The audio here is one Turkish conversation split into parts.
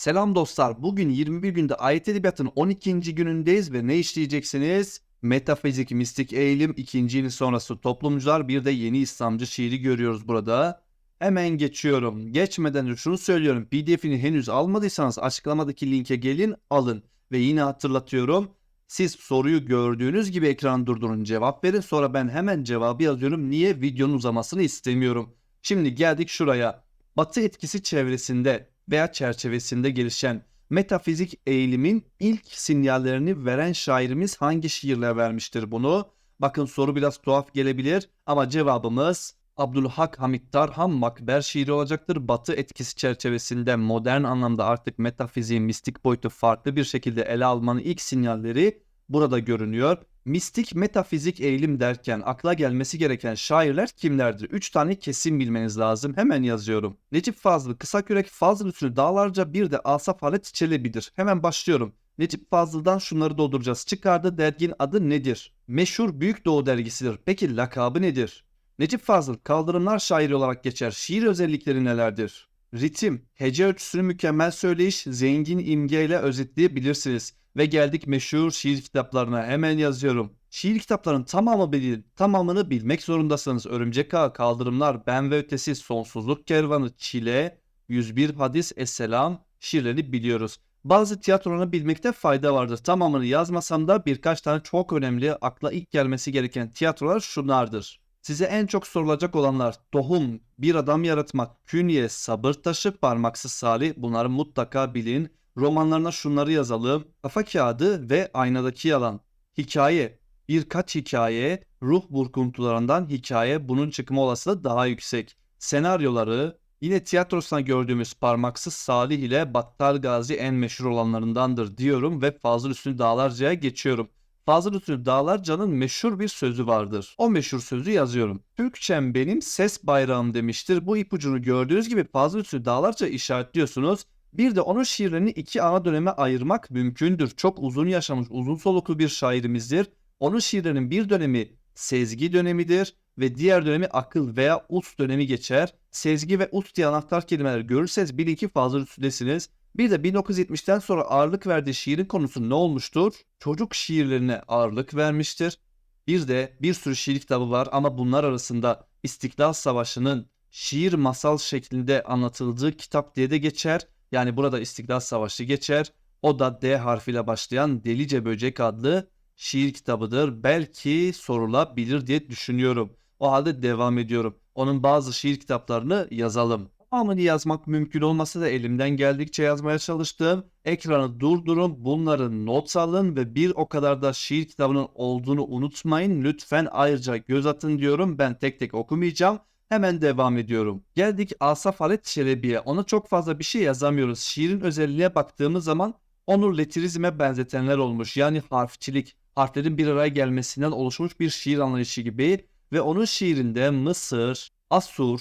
Selam dostlar. Bugün 21 günde ayet edebiyatının 12. günündeyiz ve ne işleyeceksiniz? Metafizik, mistik eğilim, ikinci yıl sonrası toplumcular bir de yeni İslamcı şiiri görüyoruz burada. Hemen geçiyorum. Geçmeden önce şunu söylüyorum. PDF'ini henüz almadıysanız açıklamadaki linke gelin alın. Ve yine hatırlatıyorum. Siz soruyu gördüğünüz gibi ekran durdurun cevap verin. Sonra ben hemen cevabı yazıyorum. Niye? Videonun uzamasını istemiyorum. Şimdi geldik şuraya. Batı etkisi çevresinde veya çerçevesinde gelişen metafizik eğilimin ilk sinyallerini veren şairimiz hangi şiirle vermiştir bunu? Bakın soru biraz tuhaf gelebilir ama cevabımız Abdülhak Hamid Tarhan Makber şiiri olacaktır. Batı etkisi çerçevesinde modern anlamda artık metafiziğin mistik boyutu farklı bir şekilde ele almanın ilk sinyalleri burada görünüyor. Mistik metafizik eğilim derken akla gelmesi gereken şairler kimlerdir? 3 tane kesin bilmeniz lazım. Hemen yazıyorum. Necip Fazıl, Kısakürek, Fazıl Üstü Dağlarca bir de Asaf Halet Çelebi'dir. Hemen başlıyorum. Necip Fazıl'dan şunları dolduracağız. Çıkardığı derginin adı nedir? Meşhur Büyük Doğu dergisidir. Peki lakabı nedir? Necip Fazıl kaldırımlar şairi olarak geçer. Şiir özellikleri nelerdir? Ritim, hece ölçüsünü mükemmel söyleyiş, zengin imgeyle özetleyebilirsiniz. Ve geldik meşhur şiir kitaplarına. Hemen yazıyorum. Şiir kitaplarının tamamı bilin, tamamını bilmek zorundasınız. Örümcek Ağı, Kaldırımlar, Ben ve Ötesi, Sonsuzluk Kervanı, Çile, 101 Hadis, Esselam şiirleri biliyoruz. Bazı tiyatrolarını bilmekte fayda vardır. Tamamını yazmasam da birkaç tane çok önemli akla ilk gelmesi gereken tiyatrolar şunlardır. Size en çok sorulacak olanlar tohum, bir adam yaratmak, künye, sabır taşı, parmaksız salih bunları mutlaka bilin. Romanlarına şunları yazalım. Kafa kağıdı ve aynadaki yalan. Hikaye. Birkaç hikaye, ruh burkuntularından hikaye bunun çıkma olasılığı daha yüksek. Senaryoları, yine tiyatrosuna gördüğümüz Parmaksız Salih ile Battal Gazi en meşhur olanlarındandır diyorum ve Fazıl Üstü Dağlarca'ya geçiyorum. Fazıl Üstü Dağlarca'nın meşhur bir sözü vardır. O meşhur sözü yazıyorum. Türkçem benim ses bayrağım demiştir. Bu ipucunu gördüğünüz gibi Fazıl Üstü Dağlarca işaretliyorsunuz. Bir de onun şiirlerini iki ana döneme ayırmak mümkündür. Çok uzun yaşamış, uzun soluklu bir şairimizdir. Onun şiirlerinin bir dönemi sezgi dönemidir ve diğer dönemi akıl veya ut dönemi geçer. Sezgi ve ut diye anahtar kelimeler görürseniz bilin ki fazla üstündesiniz. Bir de 1970'ten sonra ağırlık verdiği şiirin konusu ne olmuştur? Çocuk şiirlerine ağırlık vermiştir. Bir de bir sürü şiir kitabı var ama bunlar arasında İstiklal Savaşı'nın şiir masal şeklinde anlatıldığı kitap diye de geçer. Yani burada İstiklal Savaşı geçer. O da D harfiyle başlayan Delice Böcek adlı şiir kitabıdır. Belki sorulabilir diye düşünüyorum. O halde devam ediyorum. Onun bazı şiir kitaplarını yazalım. Tamamını yazmak mümkün olmasa da elimden geldikçe yazmaya çalıştım. Ekranı durdurun, bunları not alın ve bir o kadar da şiir kitabının olduğunu unutmayın. Lütfen ayrıca göz atın diyorum. Ben tek tek okumayacağım. Hemen devam ediyorum. Geldik Asaf Halet Çelebi'ye. Ona çok fazla bir şey yazamıyoruz. Şiirin özelliğine baktığımız zaman onu letirizme benzetenler olmuş. Yani harfçilik, harflerin bir araya gelmesinden oluşmuş bir şiir anlayışı gibi. Ve onun şiirinde Mısır, Asur,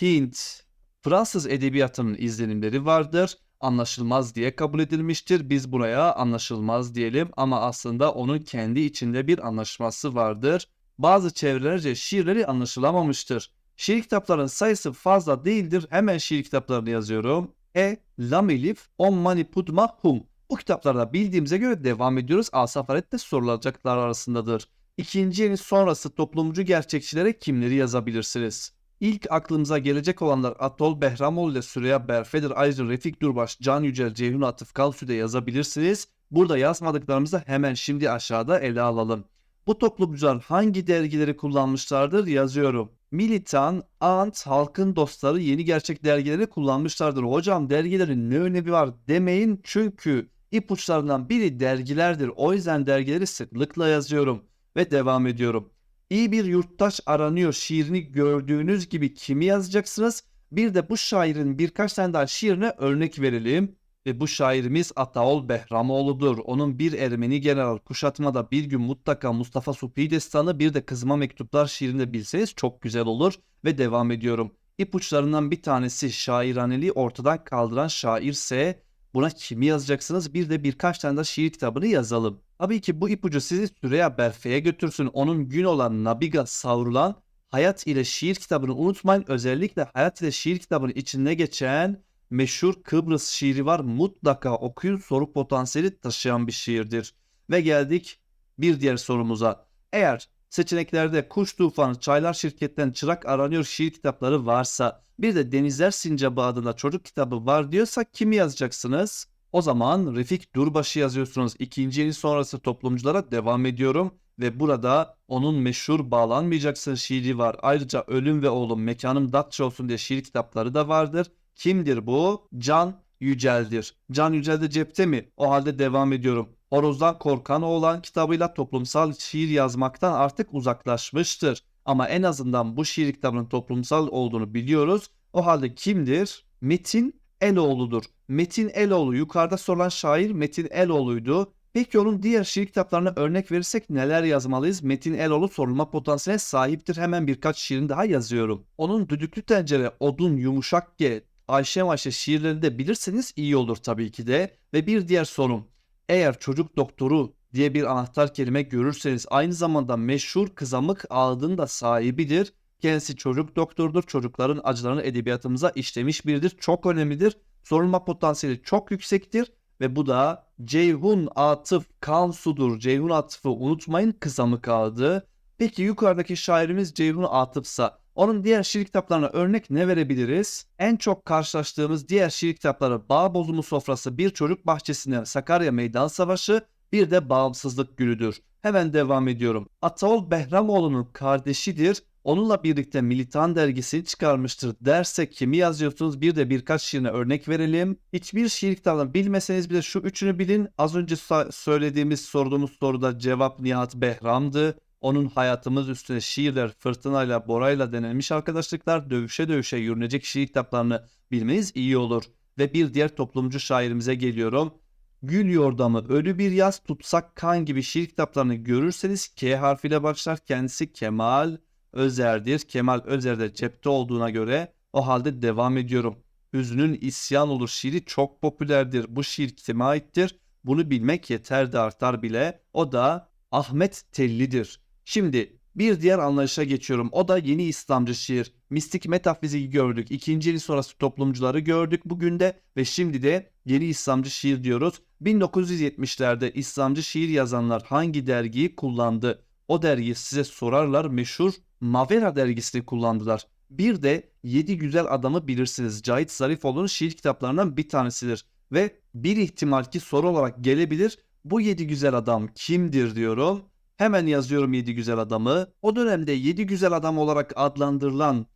Hint, Fransız edebiyatının izlenimleri vardır. Anlaşılmaz diye kabul edilmiştir. Biz buraya anlaşılmaz diyelim ama aslında onun kendi içinde bir anlaşması vardır. Bazı çevrelerce şiirleri anlaşılamamıştır. Şiir kitaplarının sayısı fazla değildir. Hemen şiir kitaplarını yazıyorum. E, Lam Elif, On Mani Pudma Hum. Bu kitaplarda bildiğimize göre devam ediyoruz. Asafaret de sorulacaklar arasındadır. İkinci yeni sonrası toplumcu gerçekçilere kimleri yazabilirsiniz? İlk aklımıza gelecek olanlar Atol Behramoğlu ile Süreyya Berfedir, ayrıca Refik Durbaş, Can Yücel, Ceyhun Atıf Kalsü'de yazabilirsiniz. Burada yazmadıklarımızı hemen şimdi aşağıda ele alalım. Bu toplumcular hangi dergileri kullanmışlardır yazıyorum. Militan, Ant, Halkın Dostları yeni gerçek dergileri kullanmışlardır. Hocam dergilerin ne önemi var demeyin çünkü ipuçlarından biri dergilerdir. O yüzden dergileri sıklıkla yazıyorum ve devam ediyorum. İyi bir yurttaş aranıyor şiirini gördüğünüz gibi kimi yazacaksınız? Bir de bu şairin birkaç tane daha şiirine örnek verelim. Ve bu şairimiz Ataol Behramoğlu'dur. Onun bir Ermeni general kuşatmada bir gün mutlaka Mustafa Supi destanı bir de Kızma Mektuplar şiirini bilseniz çok güzel olur. Ve devam ediyorum. İpuçlarından bir tanesi şairaneliği ortadan kaldıran şairse buna kimi yazacaksınız? Bir de birkaç tane de şiir kitabını yazalım. Tabii ki bu ipucu sizi Süreyya Berfe'ye götürsün. Onun gün olan Nabiga savrulan Hayat ile Şiir kitabını unutmayın. Özellikle Hayat ile Şiir kitabının içinde geçen meşhur Kıbrıs şiiri var. Mutlaka okuyun soru potansiyeli taşıyan bir şiirdir. Ve geldik bir diğer sorumuza. Eğer seçeneklerde Kuş Tufanı, Çaylar Şirket'ten Çırak Aranıyor şiir kitapları varsa bir de Denizler Sincabı adında çocuk kitabı var diyorsa kimi yazacaksınız? O zaman Refik Durbaş'ı yazıyorsunuz. İkinci yeni sonrası toplumculara devam ediyorum. Ve burada onun meşhur Bağlanmayacaksın şiiri var. Ayrıca Ölüm ve Oğlum Mekanım Datça olsun diye şiir kitapları da vardır. Kimdir bu? Can Yücel'dir. Can Yücel de cepte mi? O halde devam ediyorum. Horozdan Korkan Oğlan kitabıyla toplumsal şiir yazmaktan artık uzaklaşmıştır. Ama en azından bu şiir kitabının toplumsal olduğunu biliyoruz. O halde kimdir? Metin Eloğlu'dur. Metin Eloğlu yukarıda sorulan şair Metin Eloğlu'ydu. Peki onun diğer şiir kitaplarına örnek verirsek neler yazmalıyız? Metin Eloğlu sorulma potansiyeline sahiptir. Hemen birkaç şiirini daha yazıyorum. Onun Düdüklü Tencere, Odun, Yumuşak Ge, Ayşe Ayşe şiirlerini de bilirseniz iyi olur tabii ki de. Ve bir diğer sorum. Eğer çocuk doktoru diye bir anahtar kelime görürseniz aynı zamanda meşhur kızamık ağıdın da sahibidir. Kendisi çocuk doktordur. Çocukların acılarını edebiyatımıza işlemiş biridir. Çok önemlidir. Sorulma potansiyeli çok yüksektir. Ve bu da Ceyhun Atıf Kansu'dur. Ceyhun Atıf'ı unutmayın kızamık ağıdı. Peki yukarıdaki şairimiz Ceyhun Atıf'sa onun diğer şiir kitaplarına örnek ne verebiliriz? En çok karşılaştığımız diğer şiir kitapları Bağ Bozumu Sofrası, Bir Çocuk Bahçesi'nden Sakarya Meydan Savaşı, bir de Bağımsızlık Günü'dür. Hemen devam ediyorum. Ataol Behramoğlu'nun kardeşidir. Onunla birlikte Militan dergisini çıkarmıştır derse kimi yazıyorsunuz? Bir de birkaç şiirine örnek verelim. Hiçbir şiir kitabını bilmeseniz bile şu üçünü bilin. Az önce söylediğimiz sorduğumuz soruda cevap Nihat Behram'dı. Onun hayatımız üstüne şiirler, fırtınayla, borayla denilmiş arkadaşlıklar, dövüşe dövüşe yürünecek şiir kitaplarını bilmeniz iyi olur. Ve bir diğer toplumcu şairimize geliyorum. Gül Yordamı, Ölü Bir Yaz, Tutsak Kan gibi şiir kitaplarını görürseniz K harfiyle başlar. Kendisi Kemal Özer'dir. Kemal Özer de cepte olduğuna göre o halde devam ediyorum. Hüznün isyan olur şiiri çok popülerdir. Bu şiir kime aittir? Bunu bilmek yeter de artar bile. O da Ahmet Telli'dir. Şimdi bir diğer anlayışa geçiyorum. O da yeni İslamcı şiir. Mistik metafiziği gördük. İkinci yıl sonrası toplumcuları gördük bugün de ve şimdi de yeni İslamcı şiir diyoruz. 1970'lerde İslamcı şiir yazanlar hangi dergiyi kullandı? O dergiyi size sorarlar meşhur Mavera dergisini kullandılar. Bir de Yedi Güzel Adamı bilirsiniz. Cahit Zarifoğlu'nun şiir kitaplarından bir tanesidir. Ve bir ihtimal ki soru olarak gelebilir. Bu yedi güzel adam kimdir diyorum. Hemen yazıyorum yedi güzel adamı. O dönemde yedi güzel adam olarak adlandırılan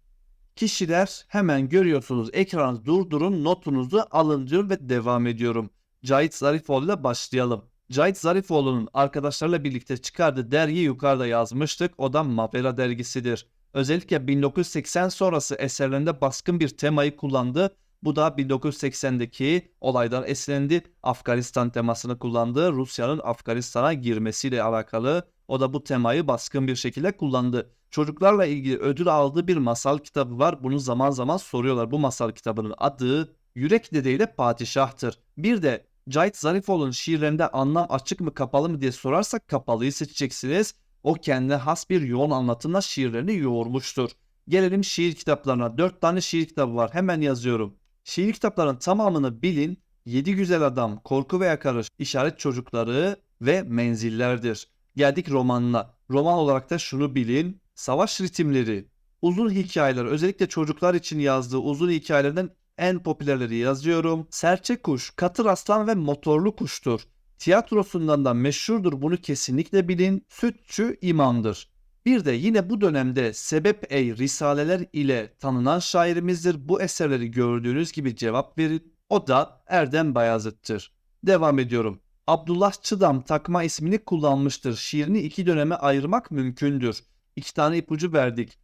kişiler hemen görüyorsunuz. Ekranı durdurun, notunuzu alın diyorum ve devam ediyorum. Cahit Zarifoğlu ile başlayalım. Cahit Zarifoğlu'nun arkadaşlarıyla birlikte çıkardığı dergi yukarıda yazmıştık. O da Mavera dergisidir. Özellikle 1980 sonrası eserlerinde baskın bir temayı kullandı. Bu da 1980'deki olaydan esinlendi. Afganistan temasını kullandı. Rusya'nın Afganistan'a girmesiyle alakalı. O da bu temayı baskın bir şekilde kullandı. Çocuklarla ilgili ödül aldığı bir masal kitabı var. Bunu zaman zaman soruyorlar. Bu masal kitabının adı Yürek Dede ile Padişah'tır. Bir de Cahit Zarifoğlu'nun şiirlerinde anlam açık mı kapalı mı diye sorarsak kapalıyı seçeceksiniz. O kendine has bir yoğun anlatımla şiirlerini yoğurmuştur. Gelelim şiir kitaplarına. Dört tane şiir kitabı var. Hemen yazıyorum. Şiir kitaplarının tamamını bilin. Yedi Güzel Adam, Korku ve Yakarış, İşaret Çocukları ve Menzillerdir. Geldik romanına. Roman olarak da şunu bilin. Savaş ritimleri, uzun hikayeler, özellikle çocuklar için yazdığı uzun hikayelerden en popülerleri yazıyorum. Serçe kuş, katır aslan ve motorlu kuştur. Tiyatrosundan da meşhurdur bunu kesinlikle bilin. Sütçü imamdır. Bir de yine bu dönemde Sebep Ey Risaleler ile tanınan şairimizdir. Bu eserleri gördüğünüz gibi cevap verin. O da Erdem Bayazıt'tır. Devam ediyorum. Abdullah Çıdam takma ismini kullanmıştır. Şiirini iki döneme ayırmak mümkündür. İki tane ipucu verdik.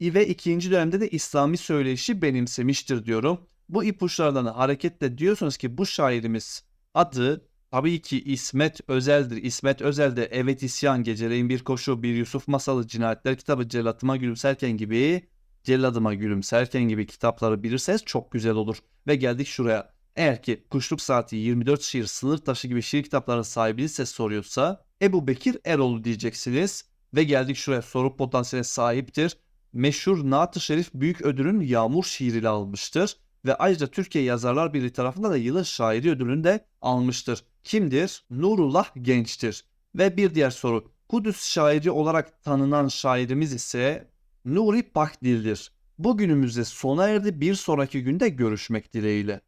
Ve ikinci dönemde de İslami söyleyişi benimsemiştir diyorum. Bu ipuçlardan hareketle diyorsunuz ki bu şairimiz adı Tabii ki İsmet Özel'dir. İsmet Özel de Evet İsyan, Geceleyin Bir Koşu, Bir Yusuf Masalı, Cinayetler Kitabı, Cellatıma Gülümserken gibi, Celladıma Gülümserken gibi kitapları bilirseniz çok güzel olur. Ve geldik şuraya. Eğer ki Kuşluk Saati 24 şiir, Sınır Taşı gibi şiir kitaplarının sahibini size soruyorsa Ebu Bekir Eroğlu diyeceksiniz. Ve geldik şuraya soru potansiyeline sahiptir. Meşhur Naat-ı Şerif Büyük Ödül'ün Yağmur şiiriyle almıştır. ve ayrıca Türkiye Yazarlar Birliği tarafından da yılın şairi ödülünü de almıştır. Kimdir? Nurullah Genç'tir. Ve bir diğer soru. Kudüs şairi olarak tanınan şairimiz ise Nuri Pakdil'dir. Bugünümüzde sona erdi. Bir sonraki günde görüşmek dileğiyle.